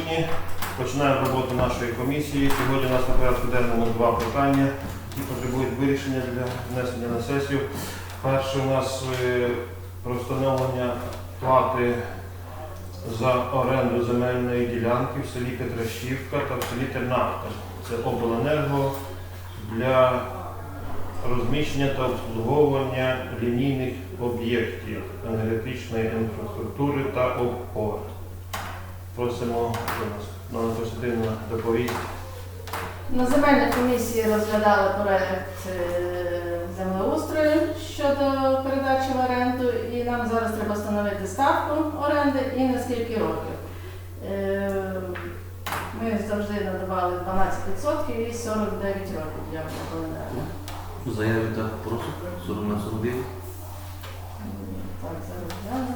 присутні. Починаємо роботу нашої комісії. Сьогодні у нас на порядку денному два питання, які потребують вирішення для внесення на сесію. Перше у нас е, про встановлення плати за оренду земельної ділянки в селі Петрашівка та в селі Тернавка. Це обленерго для розміщення та обслуговування лінійних об'єктів енергетичної інфраструктури та опор. Просимо Налина Костянтинівна доповість. На земельній комісії розглядали проект е, землеустрою щодо передачі в оренду, і нам зараз треба встановити ставку оренди і на скільки років. Е, Ми завжди надавали 12% і 49 років для обленерго. У заяві так просто 40 на 49. Так, зараз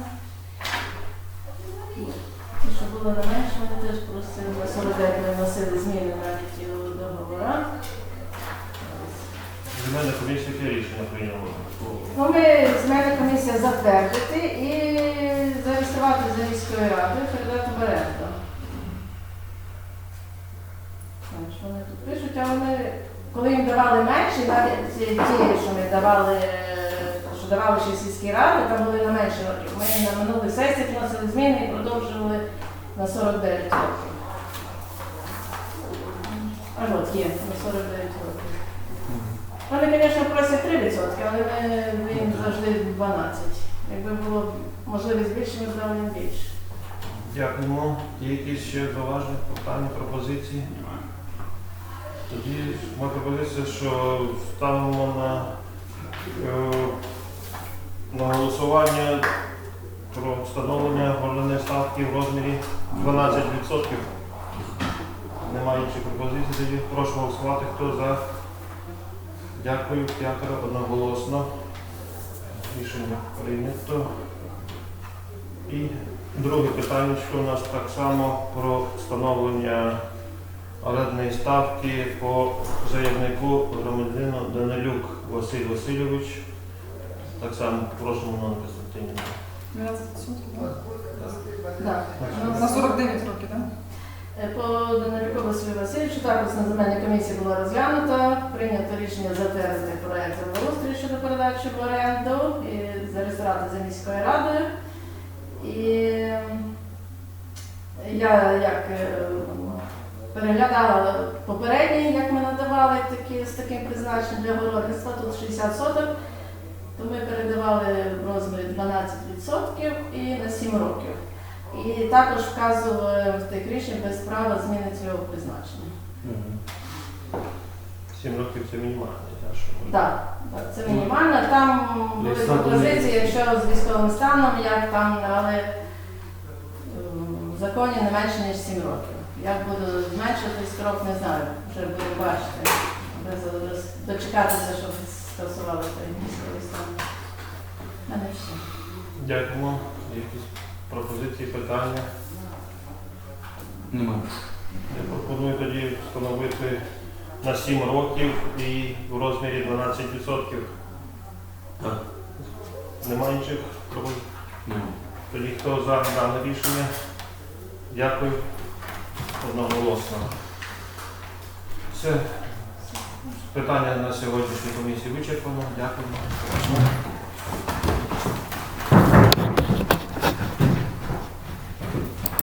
що було на менше, вони теж просили 49 ми вносили зміни навіть у договорах. Земельна комісія яке рішення прийняла? Ну, ми земельна комісія затвердити і зареєструвати за міською радою, передати в оренду. Так, Що вони тут пишуть, а вони, коли їм давали менші, навіть ті, що ми давали, що давали ще сільські ради, там були на менші років. Ми на минулих сесіях вносили зміни і продовжували на 49 років. А от є, на 49 років. Вони, звісно, просять 3%, але ми, ми їм завжди 12%. Якби було можливість більше, ми б дали їм більше. Дякуємо. Є якісь ще зауваження, питання, пропозиції? Тоді моя пропозиція, що ставимо на, е, на голосування головної в розмірі 12%. Немає інших пропозицій, тоді прошу голосувати. Хто за? Дякую, п'ятеро, одноголосно. Рішення прийнято. І друге питання, у нас так само про встановлення орендної ставки по заявнику громадянину Данилюк Василь Васильович. Так само просимо Івана Костянтинівна. 12%, Да. так? На 49 років, так? Е, По Данилюку Василю Васильовичу також на земельній комісії було розглянуто, прийнято рішення затвердити проект землеустрою щодо передачі в оренду і зареєструвати за міською радою. І я як е, переглядала попередні, як ми надавали такі, з таким призначенням для городництва, тут 60 соток, то ми передавали в розмірі 12% і на 7 років. І також вказували в тих рішень без права зміни цього призначення. Сім років це мінімальне. та, що. Так, так, це мінімально. Там були Десь там пропозиції, якщо з військовим станом, як там, але е, в законі не менше, ніж 7 років. Як буду зменшувати строк, не знаю. Вже будемо бачити. Треба зараз дочекатися, щоб скасували той військовий стан. Мене все. Дякуємо. Якісь пропозиції, питання? Нема. Я пропоную тоді встановити на 7 років і в розмірі 12%. Так. Немає інших пропозицій? Нема. Тоді хто за дане рішення? Дякую. Одноголосно. Все. Питання на сьогоднішній комісії вичерпано. Дякую.